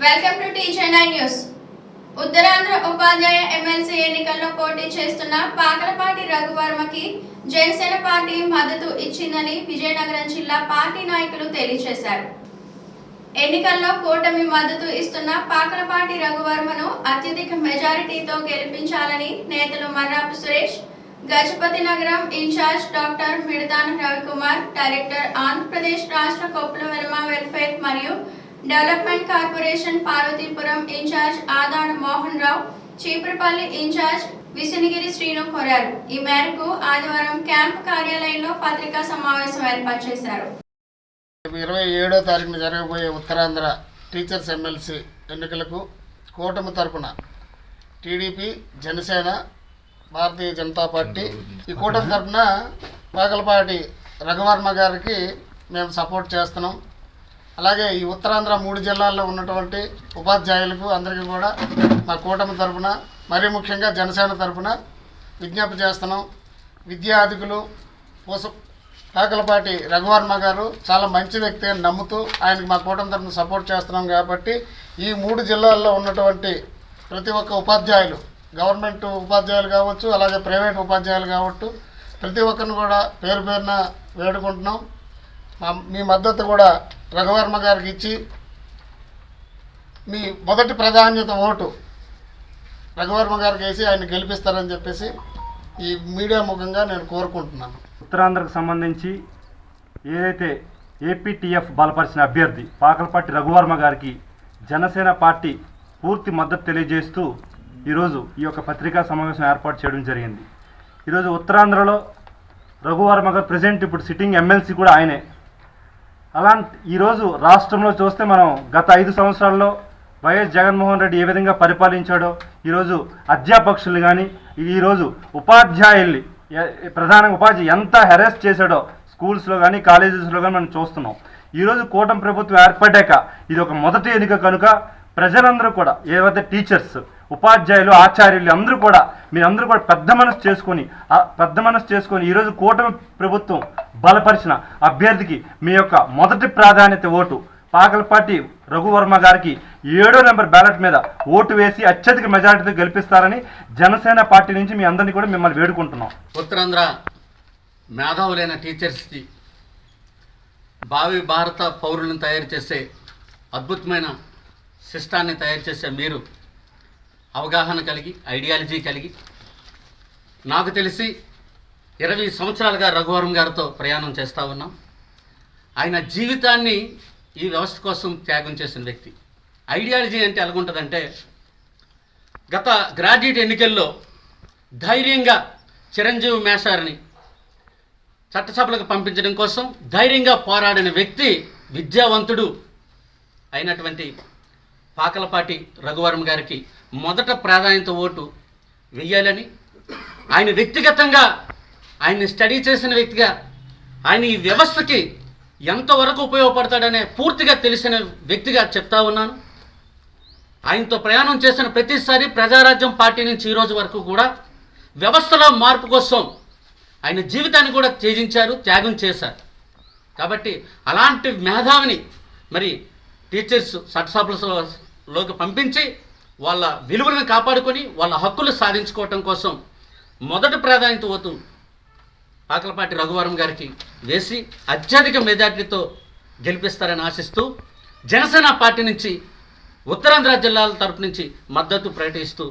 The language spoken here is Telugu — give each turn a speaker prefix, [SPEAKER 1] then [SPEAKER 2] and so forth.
[SPEAKER 1] Welcome to TJ nine news Uttarandhra Upadhyaya MLC ఎన్నికల్లో పోటీ చేస్తున్న పాకలపాటి రఘువర్మకి జనసేన పార్టీ మద్దతు ఇచ్చిందని విజయనగరం జిల్లా పార్టీ నాయకులు తెలియజేశారు. ఎన్నికల్లో కూటమి మద్దతు ఇస్తున్న పాకలపాటి రఘువర్మను అత్యధిక మెజారిటీతో గెలిపించాలని నేతలు Marrapu Suresh Gajapathi Nagaram in charge doctor Midathan Ravikumar director Andhra Pradesh రాష్ట్ర కొప్పుల వెల్ఫేర్ మరియు development corporation Parvathipuram in charge Adada Mohan Rao Cheepurupalli in charge Visanagiri Srinu కోరారు. ఈ మేరకు ఆదివారం క్యాంప్ కార్యాలయంలో పత్రికా సమావేశం ఏర్పాటు చేశారు.
[SPEAKER 2] ఇరవై ఏడో తారీఖున జరగబోయే ఉత్తరాంధ్ర టీచర్స్ ఎమ్మెల్సీ ఎన్నికలకు కూటమి తరపున టీడీపీ జనసేన భారతీయ జనతా పార్టీ ఈ కూటమి తరపున పాకలపాటి రఘువర్మ గారికి మేము సపోర్ట్ చేస్తున్నాం. అలాగే ఈ ఉత్తరాంధ్ర మూడు జిల్లాల్లో ఉన్నటువంటి ఉపాధ్యాయులకు అందరికీ కూడా మా కూటమి తరపున మరీ ముఖ్యంగా జనసేన తరపున విజ్ఞప్తి చేస్తున్నాం. విద్యార్థికులు పోస కాకలపాటి రఘువర్మ గారు చాలా మంచి వ్యక్తి అని నమ్ముతూ ఆయనకి మా కూటమి తరఫున సపోర్ట్ చేస్తున్నాం కాబట్టి ఈ మూడు జిల్లాల్లో ఉన్నటువంటి ప్రతి ఒక్క ఉపాధ్యాయులు గవర్నమెంట్ ఉపాధ్యాయులు కావచ్చు అలాగే ప్రైవేట్ ఉపాధ్యాయులు కావచ్చు ప్రతి ఒక్కరిని కూడా పేరు పేరున వేడుకుంటున్నాం. మీ మద్దతు కూడా రఘువర్మ గారికి ఇచ్చి మీ మొదటి ప్రాధాన్యత ఓటు రఘువర్మ గారికి వేసి ఆయన గెలిపిస్తారని చెప్పేసి ఈ మీడియా ముఖంగా నేను కోరుకుంటున్నాను.
[SPEAKER 3] ఉత్తరాంధ్రకు సంబంధించి ఏదైతే ఏపీటీఎఫ్ బలపరిచిన అభ్యర్థి పాకలపాటి రఘువర్మ గారికి జనసేన పార్టీ పూర్తి మద్దతు తెలియజేస్తూ ఈరోజు ఈ యొక్క పత్రికా సమావేశం ఏర్పాటు చేయడం జరిగింది. ఈరోజు ఉత్తరాంధ్రలో రఘువర్మ గారు ప్రజెంట్ ఇప్పుడు సిట్టింగ్ ఎమ్మెల్సీ కూడా ఆయనే. అలాంటి ఈరోజు రాష్ట్రంలో చూస్తే మనం గత ఐదు సంవత్సరాల్లో వైఎస్ జగన్మోహన్ రెడ్డి ఏ విధంగా పరిపాలించాడో ఈరోజు అధ్యాపకులు కానీ ఈరోజు ఉపాధ్యాయుల్ని ప్రధానంగా ఉపాధ్యాయ ఎంత హెరాస్ చేశాడో స్కూల్స్లో కానీ కాలేజెస్లో కానీ మనం చూస్తున్నాం. ఈరోజు కూటమి ప్రభుత్వం ఏర్పడ్డాక ఇది ఒక మొదటి ఎన్నిక కనుక ప్రజలందరూ కూడా ఏవైతే టీచర్స్ ఉపాధ్యాయులు ఆచార్యులు అందరూ కూడా మీరందరూ కూడా పెద్ద మనసు చేసుకొని పెద్ద మనసు చేసుకొని ఈరోజు కూటమి ప్రభుత్వం బలపరిచిన అభ్యర్థికి మీ యొక్క మొదటి ప్రాధాన్యత ఓటు. పాకలపాటి రఘువర్మ గారికి ఏడో నెంబర్ బ్యాలెట్ మీద ఓటు వేసి అత్యధిక మెజారిటీతో గెలిపిస్తారని జనసేన పార్టీ నుంచి మీ అందరినీ కూడా మిమ్మల్ని వేడుకుంటున్నాం.
[SPEAKER 4] ఉత్తరాంధ్ర మేధావులైన టీచర్స్కి భావి భారత పౌరులను తయారు చేసే అద్భుతమైన సిస్టాన్ని తయారు చేసే మీరు అవగాహన కలిగి ఐడియాలజీ కలిగి నాకు తెలిసి ఇరవై సంవత్సరాలుగా రఘువరం గారితో ప్రయాణం చేస్తూ ఉన్నాం. ఆయన జీవితాన్ని ఈ వ్యవస్థ కోసం త్యాగం చేసిన వ్యక్తి. ఐడియాలజీ అంటే ఎలాగుంటుందంటే గత గ్రాడ్యుయేట్ ఎన్నికల్లో ధైర్యంగా చిరంజీవి మేషారిని చట్టసభలకు పంపించడం కోసం ధైర్యంగా పోరాడిన వ్యక్తి విద్యావంతుడు అయినటువంటి పాకలపాటి రఘువరం గారికి మొదట ప్రాధాన్యత ఓటు వెయ్యాలని ఆయన వ్యక్తిగతంగా ఆయన్ని స్టడీ చేసిన వ్యక్తిగా ఆయన ఈ వ్యవస్థకి ఎంతవరకు ఉపయోగపడతాడనే పూర్తిగా తెలిసిన వ్యక్తిగా చెప్తా ఉన్నాను. ఆయనతో ప్రయాణం చేసిన ప్రతిసారి ప్రజారాజ్యం పార్టీ నుంచి ఈరోజు వరకు కూడా వ్యవస్థలో మార్పు కోసం ఆయన జీవితాన్ని కూడా త్యజించారు త్యాగం చేశారు. కాబట్టి అలాంటి మేధావిని మరి టీచర్స్ లోకి పంపించి వాళ్ళ విలువలను కాపాడుకొని వాళ్ళ హక్కులు సాధించుకోవటం కోసం మొదటి ప్రాధాన్యత అవుతూ పాకలపాటి రఘువరం గారికి వేసి అత్యధిక మెజార్టీతో గెలిపిస్తారని ఆశిస్తూ జనసేన పార్టీ నుంచి ఉత్తరాంధ్ర జిల్లాల తరపు నుంచి మద్దతు ప్రకటిస్తూ